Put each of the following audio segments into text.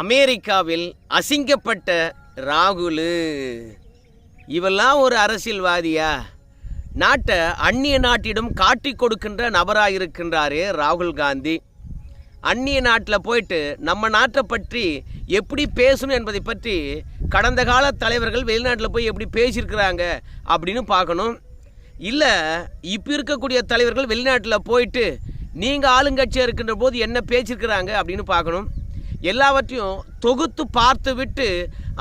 அமெரிக்காவில் அசிங்கப்பட்ட ராகுலு. இவெல்லாம் ஒரு அரசியல்வாதியா? நாட்டை அந்நிய நாட்டிடம் காட்டி கொடுக்கின்ற நபராக இருக்கின்றாரே ராகுல் காந்தி. அந்நிய நாட்டில் போயிட்டு நம்ம நாட்டை பற்றி எப்படி பேசணும் என்பதை பற்றி கடந்த கால தலைவர்கள் வெளிநாட்டில் போய் எப்படி பேசியிருக்கிறாங்க அப்படின்னு பார்க்கணும். இல்லை இப்போ இருக்கக்கூடிய தலைவர்கள் வெளிநாட்டில் போயிட்டு நீங்கள் ஆளுங்கட்சியாக இருக்கின்ற போது என்ன பேசியிருக்கிறாங்க அப்படின்னு பார்க்கணும். எல்லாவற்றையும் தொகுத்து பார்த்து விட்டு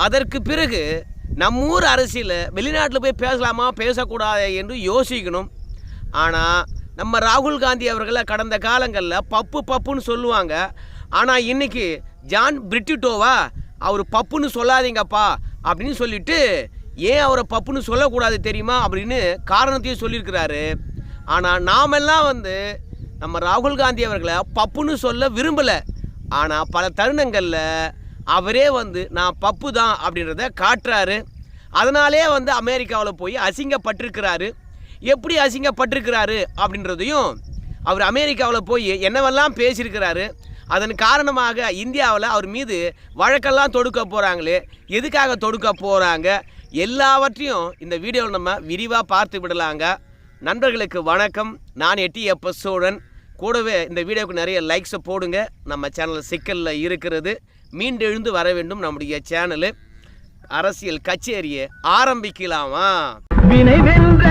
அதற்கு பிறகு நம்ம ஊர் அரசியலில் வெளிநாட்டில் போய் பேசலாமா பேசக்கூடாது என்று யோசிக்கணும். ஆனால் நம்ம ராகுல் காந்தி அவர்களை கடந்த காலங்களில் பப்பு பப்புன்னு சொல்லுவாங்க. ஆனால் இன்னைக்கு ஜான் பிரிட்டிட்டோவா அவர் பப்புன்னு சொல்லாதீங்கப்பா அப்படின்னு சொல்லிட்டு ஏன் அவரை பப்புன்னு சொல்லக்கூடாது தெரியுமா அப்படின்னு காரணத்தையும் சொல்லியிருக்கிறாரு. ஆனால் நாமெல்லாம் வந்து நம்ம ராகுல் காந்தி அவர்களை பப்புன்னு சொல்ல விரும்பலை. ஆனால் பல தருணங்களில் அவரே வந்து நான் பப்பு தான் அப்படின்றத காட்டுறாரு. அதனாலே வந்து அமெரிக்காவில் போய் அசிங்கப்பட்டிருக்கிறாரு. எப்படி அசிங்கப்பட்டிருக்கிறாரு அப்படின்றதையும் அவர் அமெரிக்காவில் போய் என்னவெல்லாம் பேசியிருக்கிறாரு அதன் காரணமாக இந்தியாவில் அவர் மீது வழக்கெல்லாம் தொடுக்க போகிறாங்களே எதுக்காக தொடுக்க போகிறாங்க எல்லாவற்றையும் இந்த வீடியோவில் நம்ம விரிவாக பார்த்து விடலாங்க. நண்பர்களுக்கு வணக்கம். நான் எட்டி எப்ப சோழன். கூடவே இந்த வீடியோவுக்கு நிறைய லைக்ஸை போடுங்க நம்ம சேனல் சிக்கலில் இருக்கிறது மீண்டெழுந்து வர வேண்டும் நம்முடைய சேனலு அரசியல் கச்சேரியை ஆரம்பிக்கலாமா வினை வென்ற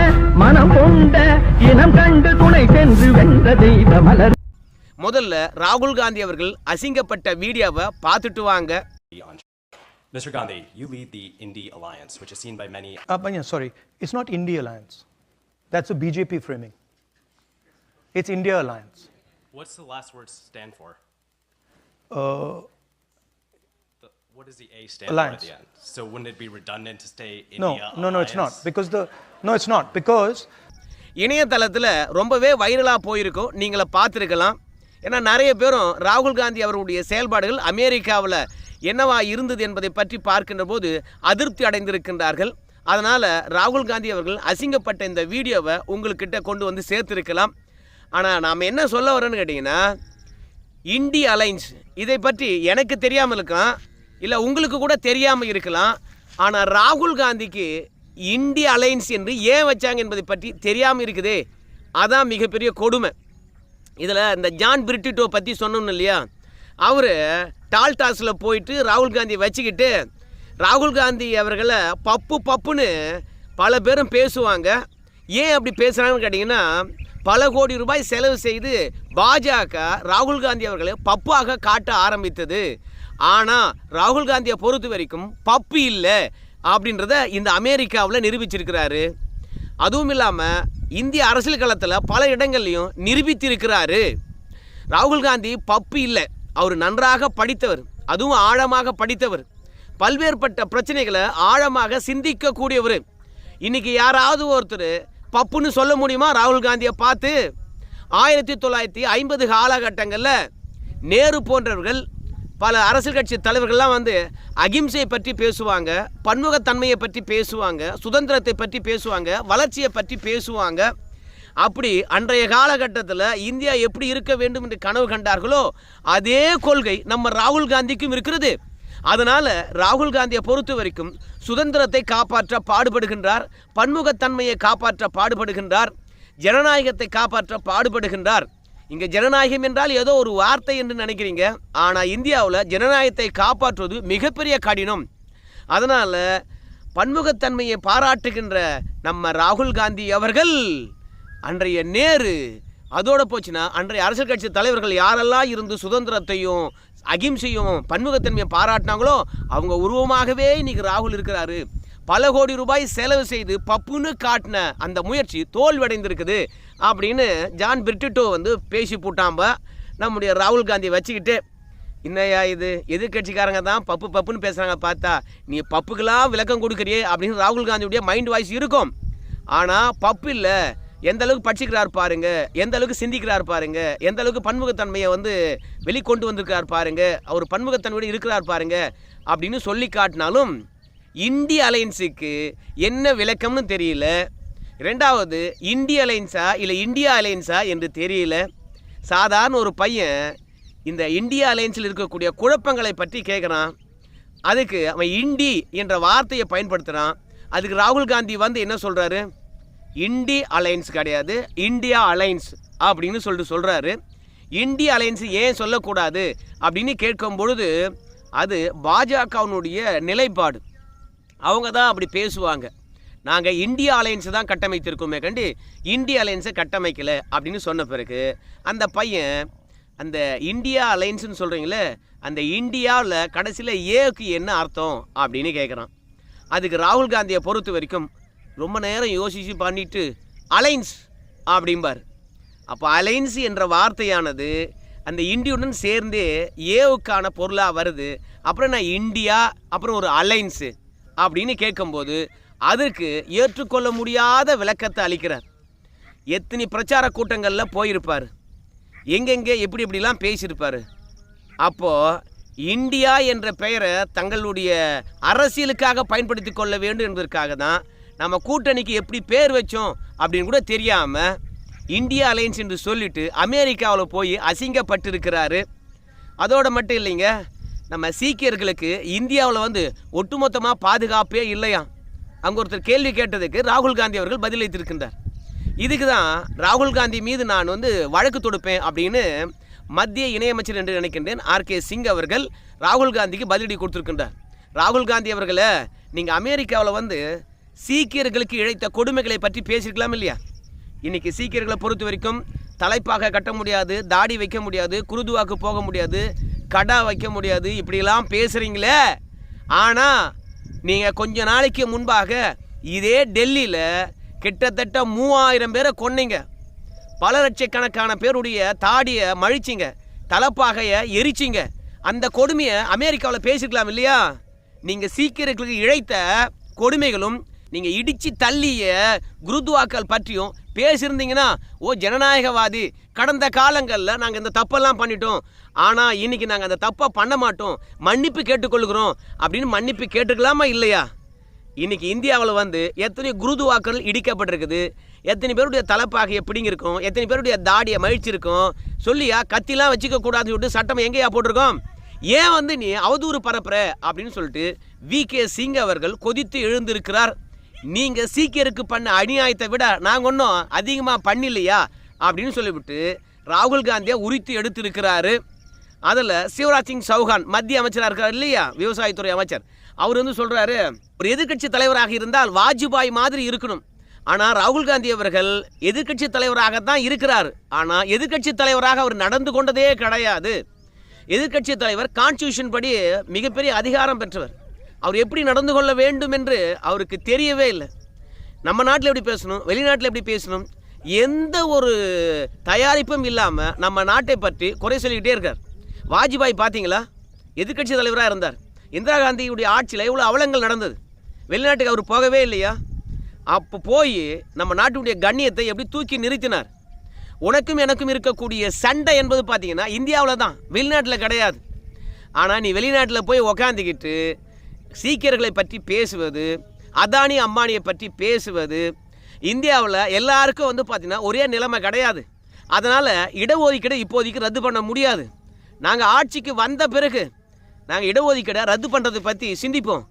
மனம் கொண்ட இனம் கண்டு துணை சென்று வென்ற தெய்வ மலர் முதல்ல ராகுல் காந்தி அவர்கள் அசிங்கப்பட்ட வீடியோவை பார்த்துட்டு வாங்க. Mr. Gandhi, you lead the Indie Alliance, which is seen by many Uh, but yeah, sorry, it's not India Alliance. That's a BJP framing. It's India Alliance. What's the last word stand for? Uh, The, what does the A stand Alliance. for at the end? So wouldn't it be redundant to stay no, India no, no, it's not Alliance? because the no, it's not because இணையதளத்தில் ரொம்பவே வைரலாக போயிருக்கும் நீங்கள பார்த்துருக்கலாம் ஏன்னா நிறைய பேரும் ராகுல் காந்தி அவர்களுடைய செயல்பாடுகள் அமெரிக்காவில் என்னவா இருந்தது என்பதை பற்றி பார்க்கின்ற போது அதிருப்தி அடைந்திருக்கின்றார்கள் அதனால் ராகுல் காந்தி அவர்கள் அசிங்கப்பட்ட இந்த வீடியோவை உங்கள்கிட்ட கொண்டு வந்து சேர்த்துருக்கலாம் ஆனால் நாம் என்ன சொல்ல வரோன்னு கேட்டிங்கன்னா இண்டி அலைன்ஸ் இதை பற்றி எனக்கு தெரியாமல் இருக்கலாம் இல்லை உங்களுக்கு கூட தெரியாமல் இருக்கலாம் ஆனால் ராகுல் காந்திக்கு இண்டி அலைன்ஸ் என்று ஏன் வச்சாங்க என்பதை பற்றி தெரியாமல் இருக்குதே அதான் மிகப்பெரிய கொடுமை. இதில் இந்த ஜான் பிரிட்டிட்டோ பற்றி சொன்னோம் இல்லையா? அவர் டால்டாஸில் போயிட்டு ராகுல் காந்தியை வச்சுக்கிட்டு ராகுல் காந்தி அவர்களை பப்பு பப்புன்னு பல பேரும் பேசுவாங்க. ஏன் அப்படி பேசுகிறாங்கன்னு கேட்டிங்கன்னா பல கோடி ரூபாய் செலவு செய்து பாஜக ராகுல் காந்தி அவர்களை பப்பாக காட்ட ஆரம்பித்தது. ஆனால் ராகுல் காந்தியை பொறுத்த வரைக்கும் பப்பு இல்லை அப்படின்றத இந்த அமெரிக்காவில் நிரூபிச்சிருக்கிறாரு. அதுவும் இல்லாமல் இந்திய அரசியல் களத்தில் பல இடங்கள்லையும் நிரூபித்திருக்கிறாரு. ராகுல் காந்தி பப்பு இல்லை. அவர் நன்றாக படித்தவர். அதுவும் ஆழமாக படித்தவர். பல்வேறுபட்ட பிரச்சனைகளை ஆழமாக சிந்திக்கக்கூடியவர். இன்னைக்கு யாராவது ஒருத்தர் பப்புன்னு சொல்ல முடியுமா? ராகுல் காந்தியை பார்த்து ஆயிரத்தி தொள்ளாயிரத்தி ஐம்பது காலகட்டங்களில் நேரு போன்றவர்கள் பல அரசியல் கட்சி தலைவர்கள்லாம் வந்து அகிம்சையை பற்றி பேசுவாங்க பன்முகத்தன்மையை பற்றி பேசுவாங்க சுதந்திரத்தை பற்றி பேசுவாங்க வளர்ச்சியை பற்றி பேசுவாங்க. அப்படி அன்றைய காலகட்டத்தில் இந்தியா எப்படி இருக்க வேண்டும் என்று கனவு கண்டார்களோ அதே கொள்கை நம்ம ராகுல் காந்திக்கும் இருக்கிறது. அதனால் ராகுல் காந்தியை பொறுத்த வரைக்கும் சுதந்திரத்தை காப்பாற்ற பாடுபடுகின்றார் பன்முகத்தன்மையை காப்பாற்ற பாடுபடுகின்றார் ஜனநாயகத்தை காப்பாற்ற பாடுபடுகின்றார். இங்கே ஜனநாயகம் என்றால் ஏதோ ஒரு வார்த்தை என்று நினைக்கிறீங்க. ஆனால் இந்தியாவில் ஜனநாயகத்தை காப்பாற்றுவது மிகப்பெரிய கடினம். அதனால் பன்முகத்தன்மையை பாராட்டுகின்ற நம்ம ராகுல் காந்தி அவர்கள் அன்றைய நேரு அதோட போச்சுன்னா அன்றைய அரசியல் கட்சி தலைவர்கள் யாரெல்லாம் இருந்து சுதந்திரத்தையும் அகிம்சையும் பன்முகத்தன்மையை பாராட்டினாங்களோ அவங்க உருவமாகவே இன்னைக்கு ராகுல் இருக்கிறாரு. பல கோடி ரூபாய் செலவு செய்து பப்புன்னு காட்டின அந்த முயற்சி தோல்வடைந்திருக்குது அப்படின்னு ஜான் பிரிட்டிட்டோ வந்து பேசி போட்டாம்ப. நம்முடைய ராகுல் காந்தியை வச்சுக்கிட்டு என்னையா இது? எதிர்கட்சிக்காரங்க தான் பப்பு பப்புன்னு பேசுகிறாங்க பார்த்தா. நீ பப்புக்கெல்லாம் விளக்கம் கொடுக்குறியே அப்படின்னு ராகுல் காந்தியுடைய மைண்ட் வாய்ஸ் இருக்கும். ஆனால் பப்பு இல்லை. எந்த அளவுக்கு படிச்சுக்கிறார் பாருங்க எந்த அளவுக்கு சிந்திக்கிறார் பாருங்க எந்த அளவுக்கு பன்முகத்தன்மையை வந்து வெளிக்கொண்டு வந்திருக்கிறார் பாருங்க அவர் பன்முகத்தன்மையோடு இருக்கிறார் பாருங்க அப்படின்னு சொல்லி காட்டினாலும் இந்திய அலையன்ஸுக்கு என்ன விளக்கம்னு தெரியல. ரெண்டாவது இந்திய அலையன்ஸா இல்லை இந்தியா அலையன்ஸா என்று தெரியல. சாதாரண ஒரு பையன் இந்த இந்தியா அலையன்ஸில் இருக்கக்கூடிய குழப்பங்களை பற்றி கேட்குறான் அதுக்கு அவன் இண்டி என்ற வார்த்தையை பயன்படுத்துகிறான் அதுக்கு ராகுல் காந்தி வந்து என்ன சொல்கிறாரு இண்டி அலைன்ஸ் கிடையாது. இந்தியா அலைன்ஸ் அப்படின்னு சொல்லிட்டு சொல்கிறாரு இந்திய அலையன்ஸ் ஏன் சொல்லக்கூடாது அப்படின்னு கேட்கும் பொழுது அது பாஜகவினுடைய நிலைப்பாடு. அவங்க தான் அப்படி பேசுவாங்க. நாங்கள் இந்தியா அலையன்ஸ் தான் கட்டமைத்திருக்கோமே கண்டு இந்திய அலையன்ஸை கட்டமைக்கல அப்படின்னு சொன்ன பிறகு அந்த பையன் அந்த இந்தியா அலையன்ஸ்னு சொல்கிறீங்களே அந்த இந்தியாவில் கடைசியில் ஏக்கு என்ன அர்த்தம் அப்படின்னு கேட்குறான் அதுக்கு ராகுல் காந்தியை பொறுத்த வரைக்கும் ரொம்ப நேரம் யோசித்து பண்ணிட்டு அலைன்ஸ் அப்படிம்பார். அப்போ அலைன்ஸ் என்ற வார்த்தையானது அந்த இந்தியுடன் சேர்ந்து ஏவுக்கான பொருளாக வருது. அப்புறம் நான் இந்தியா அப்புறம் ஒரு அலைன்ஸு அப்படின்னு கேட்கும்போது அதற்கு ஏற்றுக்கொள்ள முடியாத விளக்கத்தை அளிக்கிறார். எத்தனை பிரச்சார கூட்டங்களில் போயிருப்பார். எங்கெங்கே எப்படி எப்படிலாம் பேசியிருப்பார். அப்போது இந்தியா என்ற பெயரை தங்களுடைய அரசியலுக்காக பயன்படுத்தி கொள்ள வேண்டும் என்பதற்காக தான் நம்ம கூட்டணிக்கு எப்படி பேர் வச்சோம் அப்படின்னு கூட தெரியாமல் இந்தியா அலையன்ஸ் என்று சொல்லிட்டு அமெரிக்காவில் போய் அசிங்கப்பட்டிருக்கிறாரு. அதோடு மட்டும் இல்லைங்க நம்ம சீக்கியர்களுக்கு இந்தியாவில் வந்து ஒட்டுமொத்தமாக பாதுகாப்பே இல்லையா? அங்கே ஒருத்தர் கேள்வி கேட்டதுக்கு ராகுல் காந்தி அவர்கள் பதிலளித்திருக்கின்றார் இதுக்கு தான் ராகுல் காந்தி மீது நான் வந்து வழக்கு தொடுப்பேன் அப்படின்னு மத்திய இணையமைச்சர் என்று நினைக்கின்றேன் ஆர் கே சிங் அவர்கள் ராகுல் காந்திக்கு பதிலடி கொடுத்துருக்கின்றார். ராகுல் காந்தி அவர்களை நீங்கள் அமெரிக்காவில் வந்து சீக்கியர்களுக்கு இழைத்த கொடுமைகளை பற்றி பேசியிருக்கலாம் இல்லையா? இன்னைக்கு சீக்கியர்களை பொறுத்த வரைக்கும் தலைப்பாக கட்ட முடியாது தாடி வைக்க முடியாது குருதுவாக்கு போக முடியாது கடா வைக்க முடியாது இப்படிலாம் பேசுகிறீங்களே ஆனால் நீங்கள் கொஞ்ச நாளைக்கு முன்பாக இதே டெல்லியில் கிட்டத்தட்ட மூவாயிரம் பேரை கொன்னீங்க. பல லட்சக்கணக்கான பேருடைய தாடியை மழிச்சிங்க தலைப்பாகையை எரிச்சிங்க. அந்த கொடுமையை அமெரிக்காவில் பேசிக்கலாம் இல்லையா? நீங்கள் சீக்கியர்களுக்கு இழைத்த கொடுமைகளும் நீங்கள் இடித்து தள்ளிய குருத்வாக்கள் பற்றியும் பேசியிருந்தீங்கன்னா ஓ ஜனநாயகவாதி கடந்த காலங்களில் நாங்கள் இந்த தப்பெல்லாம் பண்ணிட்டோம். ஆனால் இன்னைக்கு நாங்கள் அந்த தப்பை பண்ண மாட்டோம். மன்னிப்பு கேட்டுக்கொள்கிறோம். அப்படின்னு மன்னிப்பு கேட்டுக்கலாமா இல்லையா? இன்னைக்கு இந்தியாவில் வந்து எத்தனை குருதுவாக்கள் இடிக்கப்பட்டிருக்குது. எத்தனை பேருடைய தலைப்பாகையை பிடிங்கிருக்கும் எத்தனை பேருடைய தாடியை மகிழ்ச்சிருக்கும் சொல்லியா கத்திலாம் வச்சுக்க கூடாதுன்னு சொல்லிட்டு சட்டம் எங்கேயா போட்டிருக்கோம்? ஏன் வந்து நீ அவதூறு பரப்புற? அப்படின்னு சொல்லிட்டு வி கே சிங் அவர்கள் கொதித்து எழுந்திருக்கிறார். நீங்க சீக்கியருக்கு பண்ண அநியாயத்தை விட நாங்கள் ஒன்றும் அதிகமாக பண்ணலையா அப்படின்னு சொல்லிவிட்டு ராகுல் காந்தியை உரித்து எடுத்திருக்கிறாரு. அதில் சிவராஜ் சிங் சௌஹான் மத்திய அமைச்சராக இருக்கார் இல்லையா? விவசாயத்துறை அமைச்சர். அவர் வந்து சொல்கிறாரு ஒரு எதிர்க்கட்சி தலைவராக இருந்தால் வாஜ்பாய் மாதிரி இருக்கணும். ஆனால் ராகுல் காந்தி அவர்கள் எதிர்க்கட்சி தலைவராக தான் இருக்கிறார். ஆனால் எதிர்க்கட்சி தலைவராக அவர் நடந்து கொண்டதே கிடையாது. எதிர்க்கட்சி தலைவர் கான்ஸ்டியூஷன் படி மிகப்பெரிய அதிகாரம் பெற்றவர். அவர் எப்படி நடந்து கொள்ள வேண்டும் என்று அவருக்கு தெரியவே இல்லை. நம்ம நாட்டில் எப்படி பேசணும்? வெளிநாட்டில் எப்படி பேசணும்? எந்த ஒரு தயாரிப்பும் இல்லாமல் நம்ம நாட்டை பற்றி குறை சொல்லிக்கிட்டே இருக்கார். வாஜ்பாய் பார்த்தீங்களா எதிர்க்கட்சி தலைவராக இருந்தார். இந்திரா காந்தியுடைய ஆட்சியில் எவ்வளோ அவலங்கள் நடந்தது. வெளிநாட்டுக்கு அவர் போகவே இல்லையா? அப்போ போய் நம்ம நாட்டுடைய கண்ணியத்தை எப்படி தூக்கி நிறுத்தினார்? உனக்கும் எனக்கும் இருக்கக்கூடிய சண்டை என்பது பார்த்தீங்கன்னா இந்தியாவில் தான் வெளிநாட்டில் கிடையாது. ஆனால் நீ வெளிநாட்டில் போய் உக்காந்துக்கிட்டு சீக்கியர்களை பற்றி பேசுவது அதானி அம்பானியை பற்றி பேசுவது இந்தியாவில் எல்லாருக்கும் வந்து பார்த்திங்கன்னா ஒரே நிலைமை கிடையாது. அதனால் இடஒதுக்கீடு இப்போதைக்கு ரத்து பண்ண முடியாது. நாங்கள் ஆட்சிக்கு வந்த பிறகு நாங்கள் இடஒதுக்கீடை ரத்து பண்ணுறதை பற்றி சிந்திப்போம்.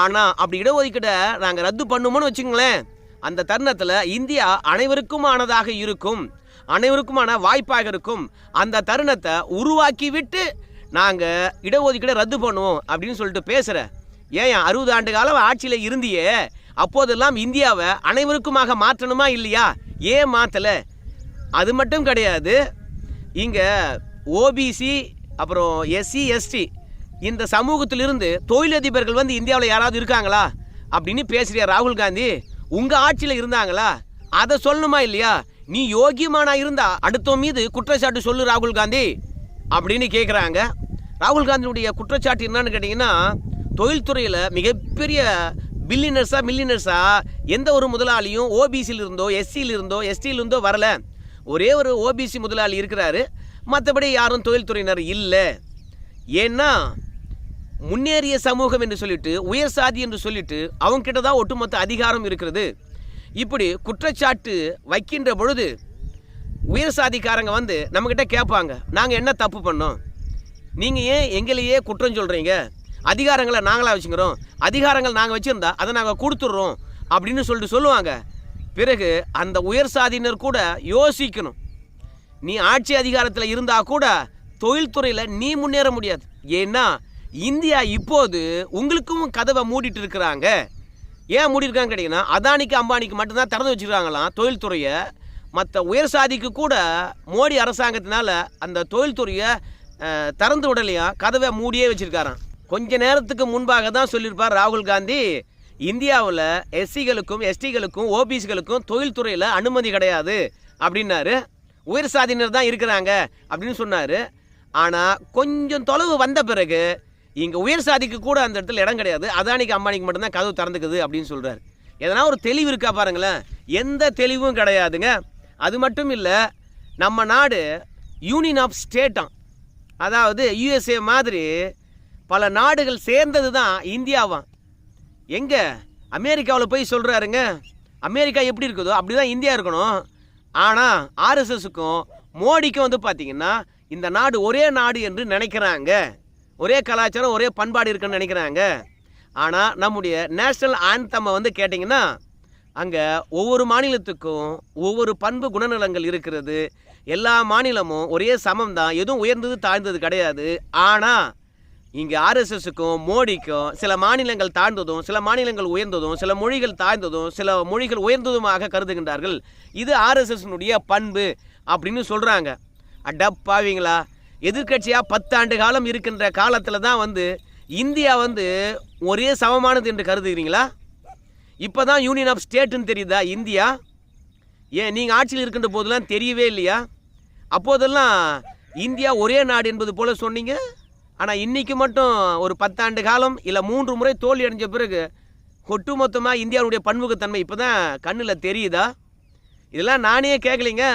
ஆனால் அப்படி இடஒதுக்கீடை நாங்கள் ரத்து பண்ணுமோன்னு வச்சுங்களேன் அந்த தருணத்தில் இந்தியா அனைவருக்குமானதாக இருக்கும் அனைவருக்குமான வாய்ப்பாக இருக்கும். அந்த தருணத்தை உருவாக்கி விட்டு நாங்கள் இடஒதுக்கீடை ரத்து பண்ணுவோம் அப்படின்னு சொல்லிட்டு பேசுகிற ஏன் அறுபது ஆண்டு காலம் ஆட்சியில் இருந்தியே? அப்போதெல்லாம் இந்தியாவை அனைவருக்குமாக மாற்றணுமா இல்லையா? ஏன் மாற்றலை அது மட்டும் கிடையாது. இங்கே ஓபிசி அப்புறம் எஸ்சி எஸ்டி இந்த சமூகத்திலிருந்து தொழிலதிபர்கள் வந்து இந்தியாவில் யாராவது இருக்காங்களா? அப்படின்னு பேசுகிற ராகுல் காந்தி? உங்கள் ஆட்சியில் இருந்தாங்களா? அதை சொல்லணுமா இல்லையா? நீ யோகியமானா இருந்தா அடுத்தவன் மீது குற்றச்சாட்டு சொல்லு ராகுல் காந்தி. அப்படின்னு கேட்குறாங்க ராகுல் காந்தியுடைய குற்றச்சாட்டு என்னன்னு கேட்டிங்கன்னா தொழில்துறையில் மிகப்பெரிய பில்லினர்ஸாக மில்லினர்ஸாக எந்த ஒரு முதலாளியும் ஓபிசியில் இருந்தோ எஸ்சியில் இருந்தோ எஸ்டியில் இருந்தோ வரல. ஒரே ஒரு ஓபிசி முதலாளி இருக்கிறாரு. மற்றபடி யாரும் தொழில்துறையினர் இல்லை. ஏன்னா முன்னேறிய சமூகம் என்று சொல்லிட்டு உயர் சாதி என்று சொல்லிட்டு அவங்ககிட்ட தான் ஒட்டுமொத்த அதிகாரம் இருக்கிறது. இப்படி குற்றச்சாட்டு வைக்கின்ற பொழுது உயர் சாதிக்காரங்க வந்து நம்மக்கிட்ட கேட்பாங்க நாங்கள் என்ன தப்பு பண்ணோம்? நீங்கள் ஏன் எங்களையே குற்றம் சொல்கிறீங்க அதிகாரங்களை நாங்களாக வச்சுக்கிறோம். அதிகாரங்கள் நாங்கள் வச்சுருந்தா அதை நாங்கள் கொடுத்துட்றோம் அப்படின்னு சொல்லிட்டு சொல்லுவாங்க. பிறகு அந்த உயர் சாதியினர் கூட யோசிக்கணும். நீ ஆட்சி அதிகாரத்தில் இருந்தால் கூட தொழில்துறையில் நீ முன்னேற முடியாது. ஏன்னா இந்தியா இப்போது உங்களுக்கும் கதவை மூடிட்டு இருக்கிறாங்க. ஏன் மூடிருக்காங்க கேட்டிங்கன்னா அதானிக்கு அம்பானிக்கு மட்டும்தான் திறந்து வச்சுருக்காங்களாம் தொழில்துறையை. மற்ற உயர் சாதிக்கு கூட மோடி அரசாங்கத்தினால அந்த தொழில்துறையை திறந்து விடலையா? கதவை மூடியே வச்சிருக்காராம். கொஞ்ச நேரத்துக்கு முன்பாக தான் சொல்லியிருப்பார் ராகுல் காந்தி. இந்தியாவில் எஸ்சிகளுக்கும் எஸ்டிகளுக்கும் ஓபிசிகளுக்கும் தொழில்துறையில் அனுமதி கிடையாது அப்படின்னாரு. உயர் சாதியினர் தான் இருக்கிறாங்க அப்படின்னு சொன்னார். ஆனால் கொஞ்சம் தொலைவு வந்த பிறகு இங்கே உயர் சாதிக்கு கூட அந்த இடத்துல இடம் கிடையாது. அதானிக்கு அம்பானிக்கு மட்டும்தான் கதவு திறந்துக்குது அப்படின்னு சொல்கிறார் எதனா ஒரு தெளிவு இருக்கா பாருங்களேன். எந்த தெளிவும் கிடையாதுங்க. அது மட்டும் இல்லை நம்ம நாடு யூனியன் ஆஃப் ஸ்டேட்டாம். அதாவது யூஎஸ்ஏ மாதிரி பல நாடுகள் சேர்ந்தது தான் இந்தியாவாம். எங்கே? அமெரிக்காவில் போய் சொல்கிறாருங்க அமெரிக்கா எப்படி இருக்குதோ அப்படி தான் இந்தியா இருக்கணும். ஆனால் ஆர்எஸ்எஸுக்கும் மோடிக்கும் வந்து பார்த்திங்கன்னா இந்த நாடு ஒரே நாடு என்று நினைக்கிறாங்க. ஒரே கலாச்சாரம் ஒரே பண்பாடு இருக்குன்னு நினைக்கிறாங்க. ஆனால் நம்முடைய நேஷ்னல் ஆந்தம்மை வந்து கேட்டிங்கன்னா அங்கே ஒவ்வொரு மாநிலத்துக்கும் ஒவ்வொரு பண்பு குணநலங்கள் இருக்கிறது. எல்லா மாநிலமும் ஒரே சமம் தான் எதுவும் உயர்ந்தது தாழ்ந்தது கிடையாது. ஆனால் இங்கே ஆர்எஸ்எஸுக்கும் மோடிக்கும் சில மாநிலங்கள் தாழ்ந்ததும் சில மாநிலங்கள் உயர்ந்ததும் சில மொழிகள் தாழ்ந்ததும் சில மொழிகள் உயர்ந்ததுமாக கருதுகின்றார்கள். இது ஆர்எஸ்எஸ்னுடைய பண்பு அப்படின்னு சொல்கிறாங்க அடப்பாவீங்களா எதிர்க்கட்சியாக பத்தாண்டு காலம் இருக்கின்ற காலத்தில் தான் வந்து இந்தியா வந்து ஒரே சமமானது என்று கருதுகிறீங்களா? இப்போ தான் யூனியன் ஆஃப் ஸ்டேட்டுன்னு தெரியுதா? இந்தியா. ஏன் நீங்கள் ஆட்சியில் இருக்கின்ற போதெல்லாம் தெரியவே இல்லையா? அப்போதெல்லாம் இந்தியா ஒரே நாடு என்பது போல் சொன்னீங்க. ஆனால் இன்றைக்கி மட்டும் ஒரு பத்தாண்டு காலம் இல்லை மூன்று முறை தோல்வி அடைஞ்ச பிறகு ஒட்டுமொத்தமாக இந்தியாவுடைய பன்முகத்தன்மை இப்போ தான் கண்ணில் தெரியுதா? இதெல்லாம் நானே கேட்கலிங்க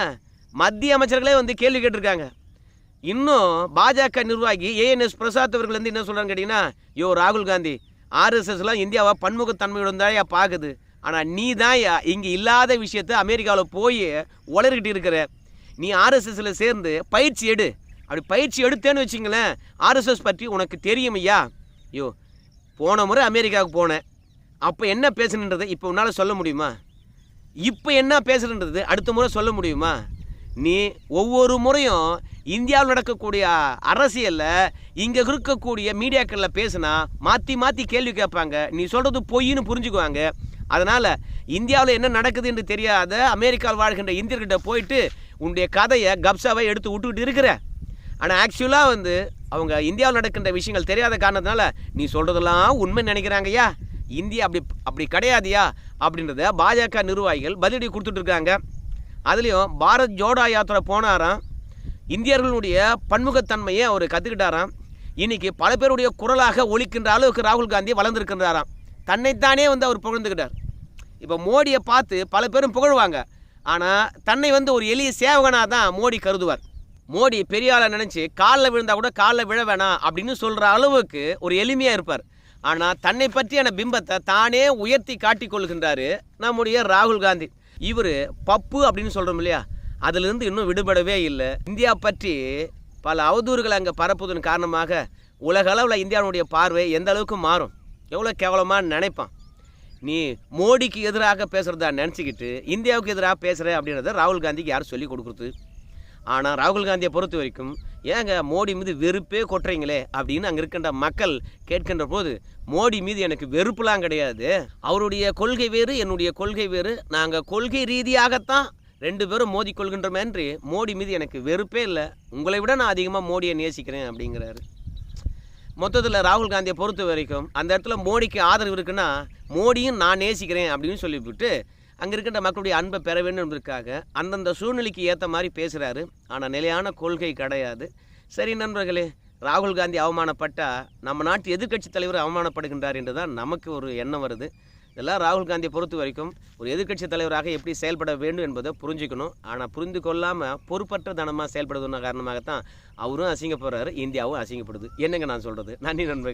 மத்திய அமைச்சர்களே வந்து கேள்வி கேட்டிருக்காங்க. இன்னும் பாஜக நிர்வாகி ஏஎன்எஸ் பிரசாத் அவர்கள் வந்து என்ன சொல்கிறாங்க கேட்டிங்கன்னா யோ ராகுல் காந்தி ஆர்எஸ்எஸ்லாம் இந்தியாவை பன்முகத்தன்மையுடன் தான் பார்க்குது ஆனால் நீ தான் இங்கே இல்லாத விஷயத்த அமெரிக்காவில் போய் உளறிக்கிட்டு இருக்கிற. நீ ஆர்எஸ்எஸில் சேர்ந்து பயிற்சி எடு. அப்படி பயிற்சி எடுத்தேன்னு வச்சிங்களேன் ஆர்எஸ்எஸ் பற்றி உனக்கு தெரியும் ஐயா. ஐயோ போன முறை அமெரிக்காவுக்கு போனேன். அப்போ என்ன பேசுனன்றதை இப்போ உன்னால் சொல்ல முடியுமா? இப்போ என்ன பேசுறன்றது அடுத்த முறை சொல்ல முடியுமா? நீ ஒவ்வொரு முறையும் இந்தியாவில் நடக்கக்கூடிய அரசியலில் இங்கே இருக்கக்கூடிய மீடியாக்களில் பேசுனா மாற்றி மாற்றி கேள்வி கேட்பாங்க. நீ சொல்கிறது பொய்ன்னு புரிஞ்சுக்குவாங்க. அதனால் இந்தியாவில் என்ன நடக்குது என்று தெரியாத அமெரிக்காவில் வாழ்கின்ற இந்தியர்கிட்ட போயிட்டு உன்னுடைய கதையை கப்சாவை எடுத்து விட்டுக்கிட்டு இருக்கிற. ஆனால் ஆக்சுவலாக வந்து அவங்க இந்தியாவில் நடக்கின்ற விஷயங்கள் தெரியாத காரணத்தினால நீ சொல்கிறதெல்லாம் உண்மை நினைக்கிறாங்கய்யா. இந்தியா அப்படி அப்படி கிடையாதுயா அப்படின்றத பாஜக நிர்வாகிகள் பதிலடி கொடுத்துட்ருக்காங்க அதுலேயும் பாரத் ஜோடா யாத்திரை போனாராம். இந்தியர்களுடைய பன்முகத்தன்மையை அவர் கற்றுக்கிட்டாராம் இன்றைக்கி பல பேருடைய குரலாக ஒழிக்கின்ற அளவுக்கு ராகுல் காந்தி வளர்ந்துருக்கின்றாராம். தன்னைத்தானே வந்து அவர் புகழ்ந்துக்கிட்டார் இப்போ மோடியை பார்த்து பல பேரும் புகழ்வாங்க. ஆனால் தன்னை வந்து ஒரு எளிய சேவகனாக தான் மோடி கருதுவார். மோடி பெரியால நினச்சி காலில் விழுந்தா கூட காலில் விழ வேணாம் அப்படின்னு சொல்கிற அளவுக்கு ஒரு எளிமையாக இருப்பார். ஆனால் தன்னை பற்றியான பிம்பத்தை தானே உயர்த்தி காட்டிக் கொள்கின்றாரு நம்முடைய ராகுல் காந்தி. இவர் பப்பு அப்படின்னு சொல்கிறோம் இல்லையா? அதிலிருந்து இன்னும் விடுபடவே இல்லை. இந்தியா பற்றி பல அவதூறுகளை அங்கே பரப்புவதன் காரணமாக உலக அளவில் இந்தியாவுடைய பார்வை எந்த அளவுக்கு மாறும்? எவ்வளோ கேவலமாக நினைப்பான்? நீ மோடிக்கு எதிராக பேசுகிறதா நினச்சிக்கிட்டு இந்தியாவுக்கு எதிராக பேசுகிற அப்படின்றத ராகுல் காந்திக்கு யாரும் சொல்லி கொடுக்குறது? ஆனால் ராகுல் காந்தியை பொறுத்த வரைக்கும் ஏங்க மோடி மீது வெறுப்பே கொட்டுறீங்களே அப்படின்னு அங்கே இருக்கின்ற மக்கள் கேட்கின்ற போது மோடி மீது எனக்கு வெறுப்புலாம் கிடையாது. அவருடைய கொள்கை வேறு என்னுடைய கொள்கை வேறு. நாங்கள் கொள்கை ரீதியாகத்தான் ரெண்டு பேரும் மோதி கொள்கின்றோமேன்றி மோடி மீது எனக்கு வெறுப்பே இல்லை. உங்களை விட நான் அதிகமாக மோடியை நேசிக்கிறேன் அப்படிங்கிறாரு. மொத்தத்தில் ராகுல் காந்தியை பொறுத்த வரைக்கும் அந்த இடத்துல மோடிக்கு ஆதரவு இருக்குன்னா மோடியும் நான் நேசிக்கிறேன் அப்படின்னு சொல்லிவிட்டு அங்கே இருக்கின்ற மக்களுடைய அன்பை பெற வேண்டும் என்பதற்காக அந்தந்த சூழ்நிலைக்கு ஏற்ற மாதிரி பேசுகிறாரு ஆனால் நிலையான கொள்கை கிடையாது. சரி நண்பர்களே ராகுல் காந்தி அவமானப்பட்டால் நம்ம நாட்டு எதிர்க்கட்சி தலைவர் அவமானப்படுகின்றார் என்று தான் நமக்கு ஒரு எண்ணம் வருது. இதெல்லாம் ராகுல் காந்தியை பொறுத்த வரைக்கும் ஒரு எதிர்க்கட்சி தலைவராக எப்படி செயல்பட வேண்டும் என்பதை புரிஞ்சுக்கணும். ஆனால் புரிந்து கொள்ளாமல் பொறுப்பற்ற தனமாக செயல்படுவதன் காரணமாகத்தான் அவரும் அசிங்கப்படுறாரு இந்தியாவும் அசிங்கப்படுது. என்னங்க நான் சொல்கிறது நன்றி நண்பர்கள்.